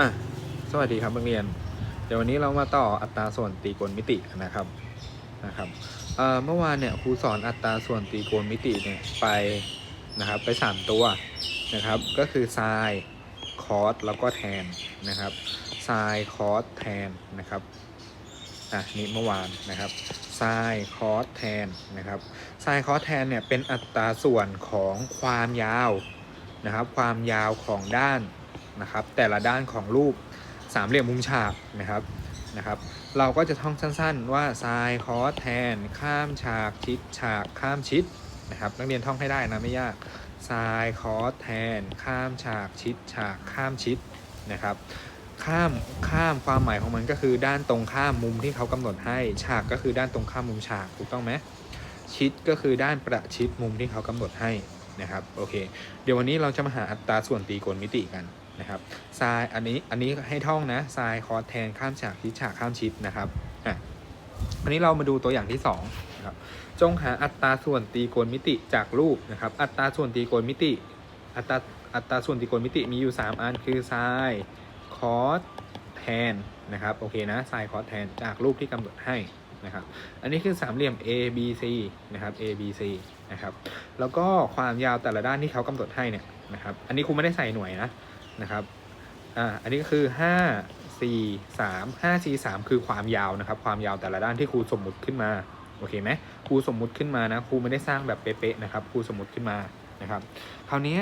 อะสวัสดีครับนักเรียน เดี๋ยววันนี้เรามาต่ออัตราส่วนตรีโกณมิตินะครับนะครับเอ่อเมื่อวานเนี่ยครูสอนอัตราส่วนตรีโกณมิติเนี่ยไปนะครับไป 3 ตัวนะครับ ก็คือไซน์คอสแล้วก็แทนนะครับไซน์คอสแทนนะครับอะนี่เมื่อวานนะครับไซน์คอสแทนนะครับไซน์คอสแทนเนี่ยเป็นอัตราส่วนของความยาวนะครับ ความยาวของด้าน นะครับ แต่ละด้านของรูปสามเหลี่ยมมุมฉากนะครับนะครับ เราก็จะท่องสั้น ๆ ว่าไซน์คอสแทน ข้ามฉากชิดฉากข้ามชิดนะครับ นักเรียนท่องให้ได้นะไม่ยากไซน์คอสแทน ข้ามฉากชิดฉากข้ามชิดนะครับข้ามข้ามความหมายของมันก็คือด้านตรงข้ามมุมที่เขากำหนดให้ฉากก็คือด้านตรงข้ามมุมฉากถูกต้องไหมชิดก็คือด้านประชิดมุมที่เขากำหนดให้นะครับโอเค เดี๋ยววันนี้เราจะมาหาอัตราส่วนตรีโกณมิติกัน นะครับทรายอันนี้อันนี้ให้ท่องนะทรายคอสแทนข้ามฉากชิดฉากข้ามชิดนะครับอะอันนี้เรามาดูตัวอย่างที่2นะครับจงหาอัตราส่วนตรีโกณมิติจากรูปนะครับ อัตราส่วนตรีโกณมิติ อัตราอัตราส่วนตรีโกณมิติมีอยู่ 3 อันคือไซน์คอสแทนนะครับโอเคนะไซน์คอสแทนจากรูปที่กำหนดให้นะครับอันนี้คือสามเหลี่ยม A B C นะครับ A B C นะครับแล้วก็ความยาวแต่ละด้านที่เขากำหนดให้เนี่ยนะครับอันนี้ครูไม่ได้ใส่หน่วยนะ นะครับ อ่า อันนี้ก็คือ 5 4 3 5 4 3 คือความยาวนะครับ ความยาวแต่ละด้านที่ครูสมมุติขึ้นมา โอเคไหมครูสมมุติขึ้นมานะ ครูไม่ได้สร้างแบบเป๊ะๆนะครับ ครูสมมุติขึ้นมานะครับ คราวนี้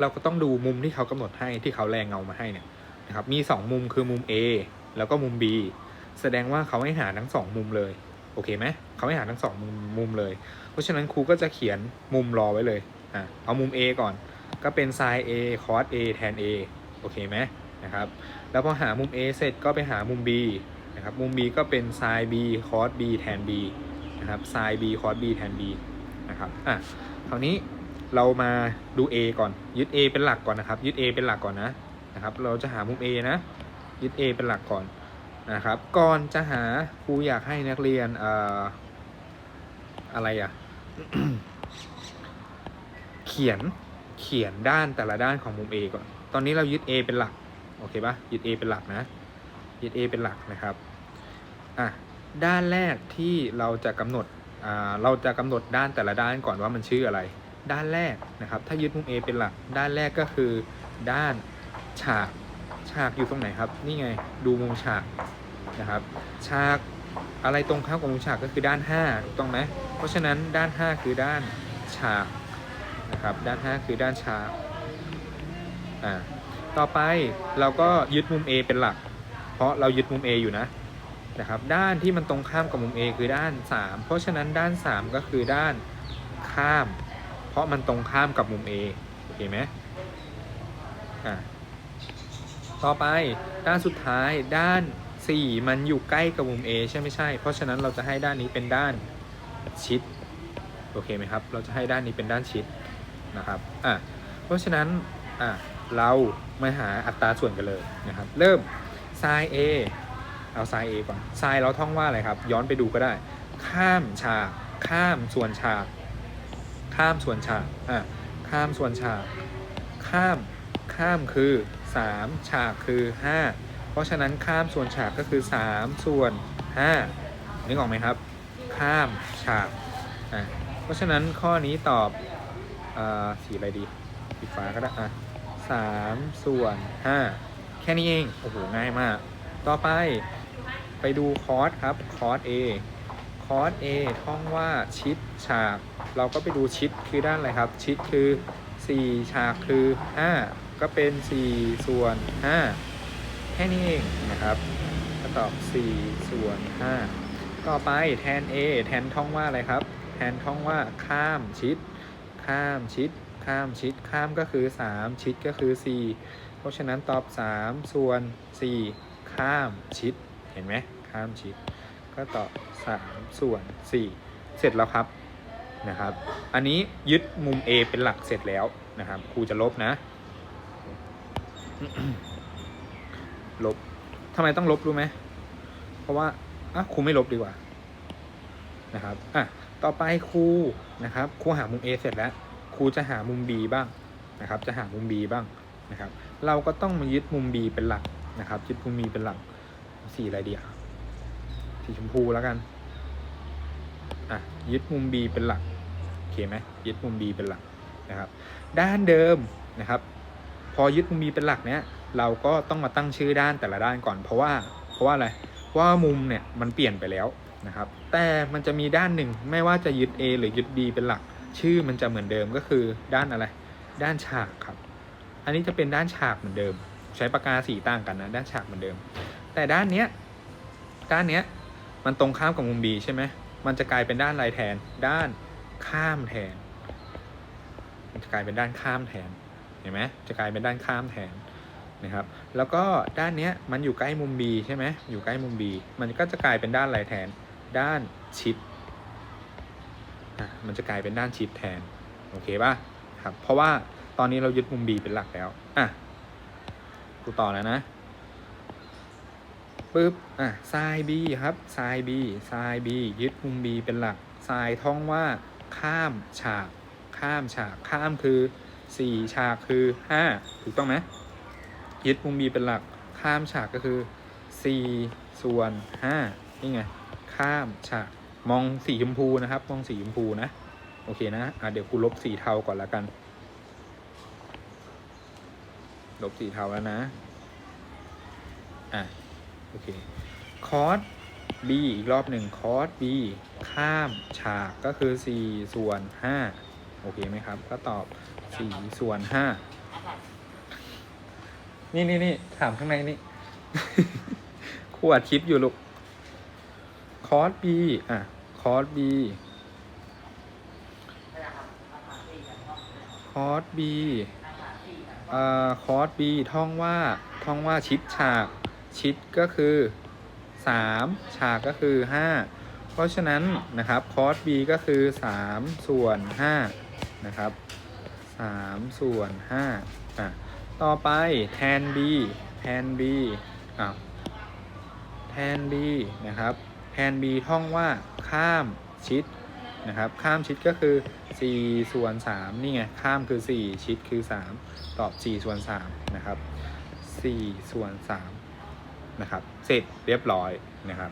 เราก็ต้องดูมุมที่เขากำหนดให้ที่เขาแรงเงามาให้เนี่ยนะครับ มี 2 มุมคือมุม A แล้วก็มุม B แสดงว่าเขาให้หาทั้ง 2 มุมเลย โอเคไหมเขาให้หาทั้ง 2 มุมมุมเลย เพราะฉะนั้นครูก็จะเขียนมุมรอไว้เลย อ่าเอามุม A ก่อน ก็เป็น sin A cos A แทน A โอเคไหมนะครับ แล้วพอหามุม A เสร็จก็ไปหามุม B นะครับ มุม B ก็เป็น sin B cos B แทน B นะครับ sin B cos B แทน B นะครับอะคราวนี้เรามาดู A ก่อน ยึด A เป็นหลักก่อนนะครับ ยึด A เป็นหลักก่อนนะนะครับ เราจะหามุม A นะ ยึด A เป็นหลักก่อนนะครับ ก่อนจะหาครูอยากให้นักเรียนเอ่ออะไรอะเขียน เขียนด้านแต่ละด้านของมุม A ก่อน ตอนนี้เรายึด A เป็นหลัก โอเคปะยึด A เป็นหลักนะ ยึด A เป็นหลักนะครับ อะ ด้านแรกที่เราจะกำหนด อ่า เราจะกำหนดด้านแต่ละด้านก่อนว่ามันชื่ออะไร ด้านแรกนะครับ ถ้ายึดมุม A เป็นหลัก ด้านแรกก็คือด้านฉาก ฉากอยู่ตรงไหนครับ นี่ไง ดูมุมฉากนะครับ ฉากอะไรตรงข้ามกับมุมฉากก็คือด้าน5ถูกต้องไหมเพราะฉะนั้นด้าน 5 คือด้านฉาก นะครับ ด้าน 5 คือด้านฉาอ่าต่อไปเราก็ยึดมุม A เป็นหลัก เพราะเรายึดมุม A อยู่นะนะครับด้านที่มันตรงข้ามกับมุม A คือด้าน 3 เพราะฉะนั้นด้าน 3 ก็คือด้านข้าม เพราะมันตรงข้ามกับมุม A โอเคไหมอ่าต่อไปด้านสุดท้ายด้าน 4 มันอยู่ใกล้กับมุม A ใช่ไม่ใช่ เพราะฉะนั้นเราจะให้ด้านนี้เป็นด้านชิดโอเคไหมครับ เราจะให้ด้านนี้เป็นด้านชิด นะครับอะเพราะฉะนั้นอะเรามาหาอัตราส่วนกันเลยนะครับ เริ่ม sin A เอา sin A ก่อน sin เราท่องว่าอะไรครับ ย้อนไปดูก็ได้ ข้ามฉาก ข้ามส่วนฉาก ข้ามส่วนฉากอะข้ามส่วนฉาก ข้าม ข้ามคือ 3 ฉากคือ 5 เพราะฉะนั้นข้ามส่วนฉากก็คือ 3 ส่วน 5นึกออกไหมครับ ข้ามฉากอะเพราะฉะนั้นข้อนี้ตอบ อ่าสีอะไรดีสีฟ้าก็ได้อะสามส่วนห้าแค่นี้เอง โอ้โห ง่ายมาก ต่อไปไปดูคอร์สครับ คอร์ส A คอร์ส A ท่องว่าชิดฉาก เราก็ไปดูชิดคือด้านอะไรครับ ชิดคือ 4 ฉากคือ 5 ก็เป็น 4 ส่วน 5 แค่นี้เองนะครับก็ตอบ 4 ส่วน 5 ต่อไปแทน A แทนท่องว่าอะไรครับ แทนท่องว่าข้ามชิด ข้ามชิด ข้ามชิด ข้ามก็คือ 3 ชิดก็คือ 4 เพราะฉะนั้นตอบ 3 ส่วน 4 ข้ามชิด เห็นไหมข้ามชิด ก็ตอบ 3 ส่วน 4 เสร็จแล้วครับนะครับ อันนี้ยึดมุม A เป็นหลักเสร็จแล้วนะครับครูจะลบนะ ลบทำไมต้องลบรู้ไหม เพราะว่าอะครูไม่ลบดีกว่านะครับ อะ ต่อไปครูนะครับครูหามุม A เสร็จแล้วครูจะหามุม B บ้างนะครับ จะหามุม B บ้างนะครับ เราก็ต้องมายึดมุม B เป็นหลักนะครับยึดมุม B เป็นหลักสีอะไรดีอะสีชมพูแล้วกันอะยึดมุม B เป็นหลักโอเคไหมยึดมุม B เป็นหลักนะครับ ด้านเดิมนะครับ พอยึดมุม B เป็นหลักเนี้ยเราก็ต้องมาตั้งชื่อด้านแต่ละด้านก่อนเพราะว่าเพราะว่าอะไรเพราะว่ามุมเนี่ยมันเปลี่ยนไปแล้ว นะครับ แต่มันจะมีด้านหนึ่งไม่ว่าจะยึด A หรือยึด B เป็นหลัก ชื่อมันจะเหมือนเดิมก็คือด้านอะไร ด้านฉากครับ อันนี้จะเป็นด้านฉากเหมือนเดิม ใช้ปากกาสีต่างกันนะด้านฉากเหมือนเดิม แต่ด้านเนี้ยด้านเนี้ยมันตรงข้ามกับมุม B ใช่ไหมมันจะกลายเป็นด้านอะไรแทน ด้านข้ามแทน มันจะกลายเป็นด้านข้ามแทน เห็นไหมจะกลายเป็นด้านข้ามแทนนะครับ แล้วก็ด้านเนี้ยมันอยู่ใกล้มุม B ใช่ไหมอยู่ใกล้มุม B มันก็จะกลายเป็นด้านอะไรแทน ด้านชิดอะมันจะกลายเป็นด้านชิดแทน โอเคป่ะครับ เพราะว่าตอนนี้เรายึดมุม B เป็นหลักแล้ว อะกูต่อแล้วนะปึ๊บ อะไซน์ B ครับไซน์ B ไซน์ B ยึดมุม B เป็นหลักไซน์ท่องว่า ข้ามฉาก ข้ามฉาก ข้ามคือ 4 ฉากคือ 5 ถูกต้องไหมยึดมุม B เป็นหลัก ข้ามฉากก็คือ 4 ส่วน 5 นี่ไง ข้ามฉากมองสีชมพูนะครับ มองสีชมพูนะ โอเคนะอะเดี๋ยวกูลบสีเทาก่อนล้วกัน ลบสีเทาแล้วนะ อะ โอเค คอส b อีกรอบหนึ่งคอส b ข้ามฉากก็คือ 4 ส่วน 5 โอเคไหมครับ ก็ตอบ 4 ส่วน 5 นี่นี่นี่ถามข้างในนี่ขวดคลิปอยู่ลูก คอร์ส b อะ คอร์ส b คอร์ส b เอ่อ คอร์ส b ท่องว่า ท่องว่าชิดฉาก ชิดก็คือ 3 ฉากก็คือ 5 เพราะฉะนั้นนะครับ คอร์ส b ก็คือ 3 ส่วน 5 นะครับ 3 ส่วน 5 อะ ต่อไปแทน b แทน b อะแทน b นะครับ แทน b ท่องว่าข้ามชิดนะครับ ข้ามชิดก็คือ 4 ส่วน 3 นี่ไง ข้ามคือ 4 ชิดคือ 3 ตอบ 4 ส่วน 3 นะครับ 4 ส่วน 3 นะครับ เสร็จเรียบร้อยนะครับ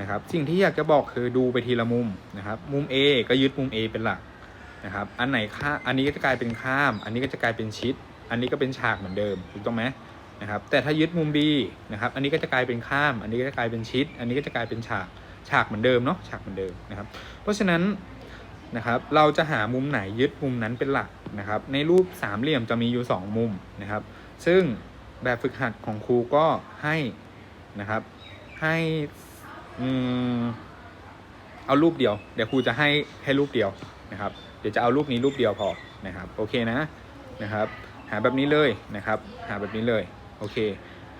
นะครับ สิ่งที่อยากจะบอกคือดูไปทีละมุมนะครับ มุม A ก็ยึดมุม A เป็นหลักนะครับ อันไหนข้าอันนี้ก็จะกลายเป็นข้าม อันนี้ก็จะกลายเป็นชิด อันนี้ก็เป็นฉากเหมือนเดิม ถูกต้องไหม นะครับแต่ถ้ายึดมุม B นะครับอันนี้ก็จะกลายเป็นข้าม อันนี้ก็จะกลายเป็นชิด อันนี้ก็จะกลายเป็นฉากฉากเหมือนเดิมเนาะฉากเหมือนเดิมนะครับเพราะฉะนั้นนะครับเราจะหามุมไหนยึดมุมนั้นเป็นหลักนะครับในรูปสามเหลี่ยมจะมีอยู่สองมุมนะครับ ซึ่งแบบฝึกหัดของครูก็ให้นะครับให้อืมเอารูปเดียว เดี๋ยวครูจะให้แค่รูปเดียวนะครับ เดี๋ยวจะเอารูปนี้รูปเดียวพอนะครับโอเคนะนะครับหาแบบนี้เลยนะครับ หาแบบนี้เลย โอเค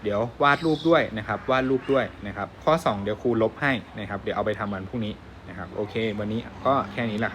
เดี๋ยววาดรูปด้วยนะครับ วาดรูปด้วยนะครับ ข้อ 2 เดี๋ยวครูลบให้นะครับ เดี๋ยวเอาไปทำวันพรุ่งนี้นะครับ โอเค วันนี้ก็แค่นี้แหละครับ